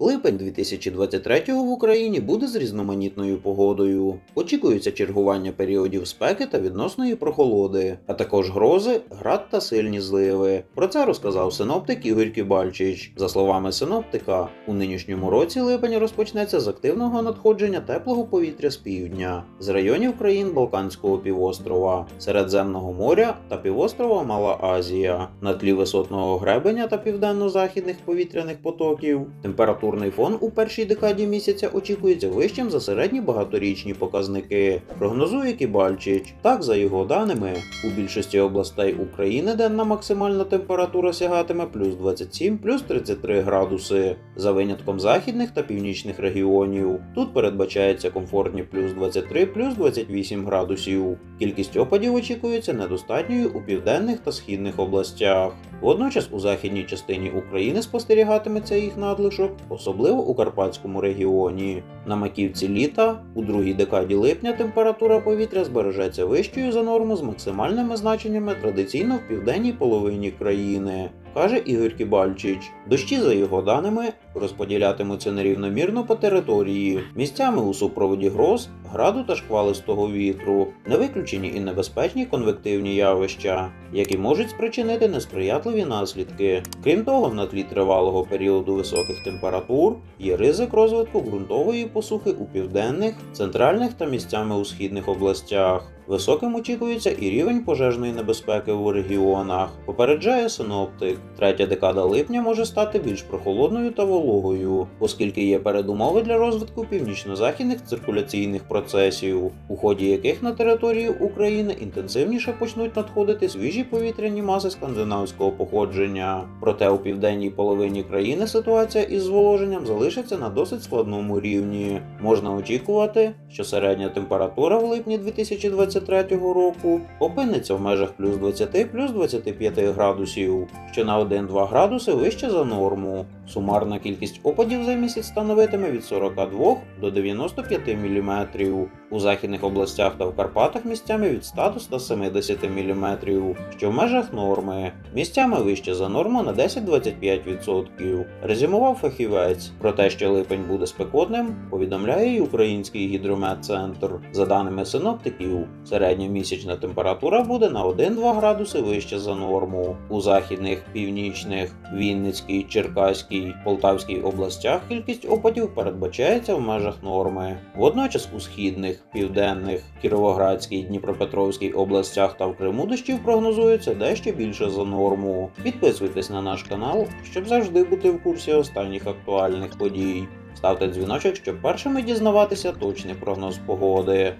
Липень 2023 в Україні буде з різноманітною погодою. Очікується чергування періодів спеки та відносної прохолоди, а також грози, град та сильні зливи. Про це розказав синоптик Ігор Кібальчич. За словами синоптика, у нинішньому році липень розпочнеться з активного надходження теплого повітря з півдня, з районів країн Балканського півострова, Середземного моря та півострова Мала Азія. На тлі висотного гребеня та південно-західних повітряних потоків. Температурний фон у першій декаді місяця очікується вищим за середні багаторічні показники. Прогнозує Кібальчич. Так, за його даними, у більшості областей України денна максимальна температура сягатиме плюс 27, плюс 33 градуси, за винятком західних та північних регіонів. Тут передбачається комфортні плюс 23, плюс 28 градусів. Кількість опадів очікується недостатньою у південних та східних областях. Водночас у західній частині України спостерігатиметься їх надлишок, особливо у Карпатському регіоні. На маківці літа у другій декаді липня температура повітря збережеться вищою за норму з максимальними значеннями традиційно в південній половині країни. Каже Ігор Кібальчич. Дощі, за його даними, розподілятимуться нерівномірно по території, місцями у супроводі гроз, граду та шквалистого вітру, не виключені і небезпечні конвективні явища, які можуть спричинити несприятливі наслідки. Крім того, на тлі тривалого періоду високих температур є ризик розвитку ґрунтової посухи у південних, центральних та місцями у східних областях. Високим очікується і рівень пожежної небезпеки у регіонах. Попереджає синоптик. Третя декада липня може стати більш прохолодною та вологою, оскільки є передумови для розвитку північно-західних циркуляційних процесів, у ході яких на територію України інтенсивніше почнуть надходити свіжі повітряні маси скандинавського походження. Проте у південній половині країни ситуація із зволоженням залишиться на досить складному рівні. Можна очікувати, що середня температура в липні 2023 року опиниться в межах плюс 20 плюс 25 градусів, що на 1-2 градуси вище за норму. Сумарна кількість опадів за місяць становитиме від 42 до 95 мм. У західних областях та в Карпатах місцями від 100 до 170 мм, що в межах норми. Місцями вище за норму на 10-25%. Резюмував фахівець. Про те, що липень буде спекотним, повідомляє і Український гідрометцентр. За даними синоптиків, середня місячна температура буде на 1-2 градуси вище за норму. У західних, північних, Вінницькій, Черкаській, Полтавській областях кількість опадів передбачається в межах норми. Водночас у східних, південних, Кіровоградській, Дніпропетровській областях та в Криму дощів прогнозується дещо більше за норму. Підписуйтесь на наш канал, щоб завжди бути в курсі останніх актуальних подій. Ставте дзвіночок, щоб першими дізнаватися точний прогноз погоди.